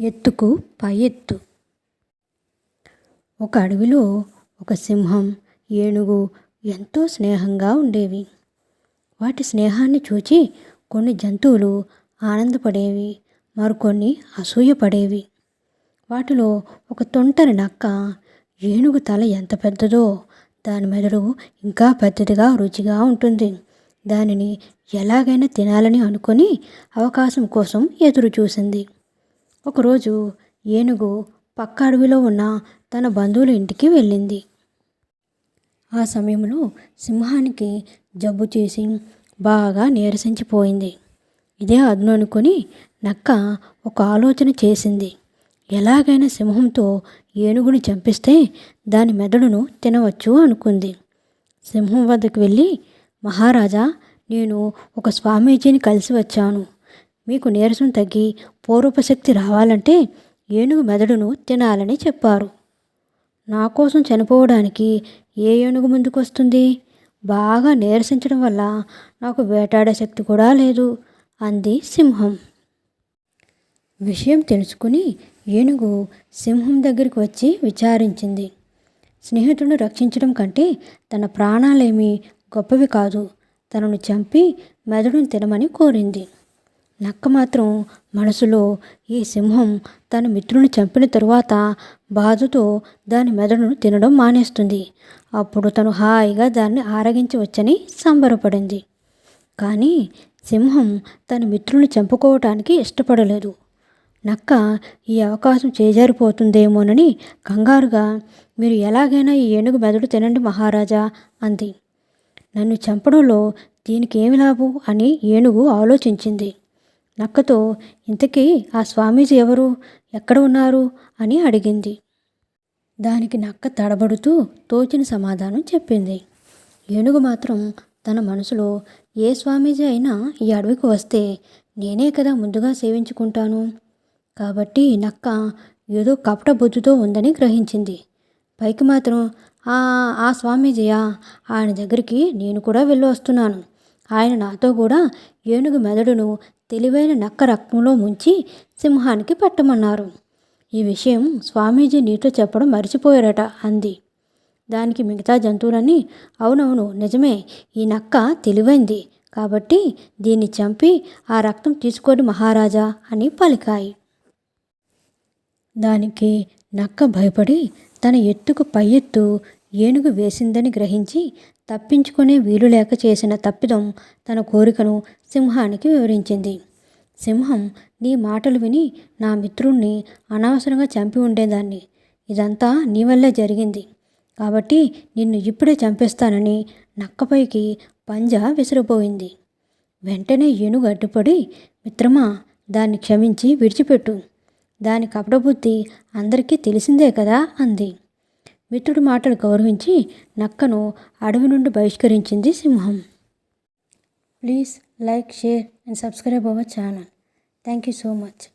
ఎత్తుకు పై ఎత్తు ఒక అడవిలో ఒక సింహం ఏనుగు ఎంతో స్నేహంగా ఉండేవి. వాటి స్నేహాన్ని చూచి కొన్ని జంతువులు ఆనందపడేవి మరికొన్ని అసూయపడేవి. వాటిలో ఒక తొంటరి నక్క ఏనుగు తల ఎంత పెద్దదో దాని మెదడు ఇంకా పెద్దదిగా రుచిగా ఉంటుంది. దానిని ఎలాగైనా తినాలని అనుకొని అవకాశం కోసం ఎదురు చూసింది ఒకరోజు ఏనుగు పక్క అడవిలో ఉన్న తన బంధువుల ఇంటికి వెళ్ళింది. ఆ సమయంలో సింహానికి జబ్బు చేసి బాగా నీరసించిపోయింది. ఇదే అదును అనుకుని నక్క ఒక ఆలోచన చేసింది. ఎలాగైనా సింహంతో ఏనుగుని చంపిస్తే దాని మెదడును తినవచ్చు అనుకుంది. సింహం వద్దకు వెళ్ళి మహారాజా నేను ఒక స్వామీజీని కలిసి వచ్చాను. మీకు నీరసం తగ్గి పూర్వపశక్తి రావాలంటే ఏనుగు మెదడును తినాలని చెప్పారు. నా కోసం చనిపోవడానికి ఏ ఏనుగు ముందుకు వస్తుంది? బాగా నీరసించడం వల్ల నాకు వేటాడే శక్తి కూడా లేదు అంది సింహం. విషయం తెలుసుకుని ఏనుగు సింహం దగ్గరికి వచ్చి విచారించింది. స్నేహితుడిని రక్షించడం కంటే తన ప్రాణాలేమీ గొప్పవి కాదు. తనను చంపి మెదడును తినమని కోరింది. నక్క మాత్రం మనసులో ఈ సింహం తన మిత్రుని చంపిన తరువాత బాధతో దాని మెదడును తినడం మానేస్తుంది. అప్పుడు తను హాయిగా దాన్ని ఆరగించవచ్చని సంబరపడింది. కానీ సింహం తన మిత్రుని చంపుకోవటానికి ఇష్టపడలేదు. నక్క ఈ అవకాశం చేజారిపోతుందేమోనని కంగారుగా మీరు ఎలాగైనా ఈ ఏనుగు మెదడు తినండి మహారాజా అంది. నన్ను చంపడంలో దీనికి ఏమి లాభం అని ఏనుగు ఆలోచించింది. నక్కతో ఇంతకీ ఆ స్వామీజీ ఎవరు? ఎక్కడ ఉన్నారు? అని అడిగింది. దానికి నక్క తడబడుతూ తోచిన సమాధానం చెప్పింది. ఏనుగు మాత్రం తన మనసులో ఏ స్వామీజీ అయినా ఈ అడవికి వస్తే నేనే కదా ముందుగా సేవించుకుంటాను? కాబట్టి నక్క ఏదో కపట బుద్ధితో ఉందని గ్రహించింది. పైకి మాత్రం ఆ ఆ స్వామీజీయా? ఆయన దగ్గరికి నేను కూడా వెళ్ళి వస్తున్నాను. ఆయన నాతో కూడా ఏనుగు మెదడును తెలివైన నక్క రక్తంలో ముంచి సింహానికి పెట్టమన్నారు. ఈ విషయం స్వామీజీ నీతో చెప్పడం మర్చిపోయారట అంది. దానికి మిగతా జంతువులని అవునవును నిజమే ఈ నక్క తెలివైంది. కాబట్టి దీన్ని చంపి ఆ రక్తం తీసుకోండి మహారాజా అని పలికాయి. దానికి నక్క భయపడి తన ఎత్తుకు పై ఎత్తు ఏనుగు వేసిందని గ్రహించి తప్పించుకునే వీలు లేక చేసిన తప్పిదం తన కోరికను సింహానికి వివరించింది. సింహం నీ మాటలు విని నా మిత్రుణ్ణి అనవసరంగా చంపి ఉండేదాన్ని. ఇదంతా నీ వల్లే జరిగింది. కాబట్టి నిన్ను ఇప్పుడే చంపేస్తానని నక్కపైకి పంజా విసిరిపోయింది. వెంటనే ఏనుగు అడ్డుపడి మిత్రమా దాన్ని క్షమించి విడిచిపెట్టు. దాని కపటబుద్ధి అందరికీ తెలిసిందే కదా అంది. మిత్రుడి మాటలు గౌరవించి నక్కను అడవి నుండి బహిష్కరించింది సింహం. Please like share and subscribe our channel. Thank you so much.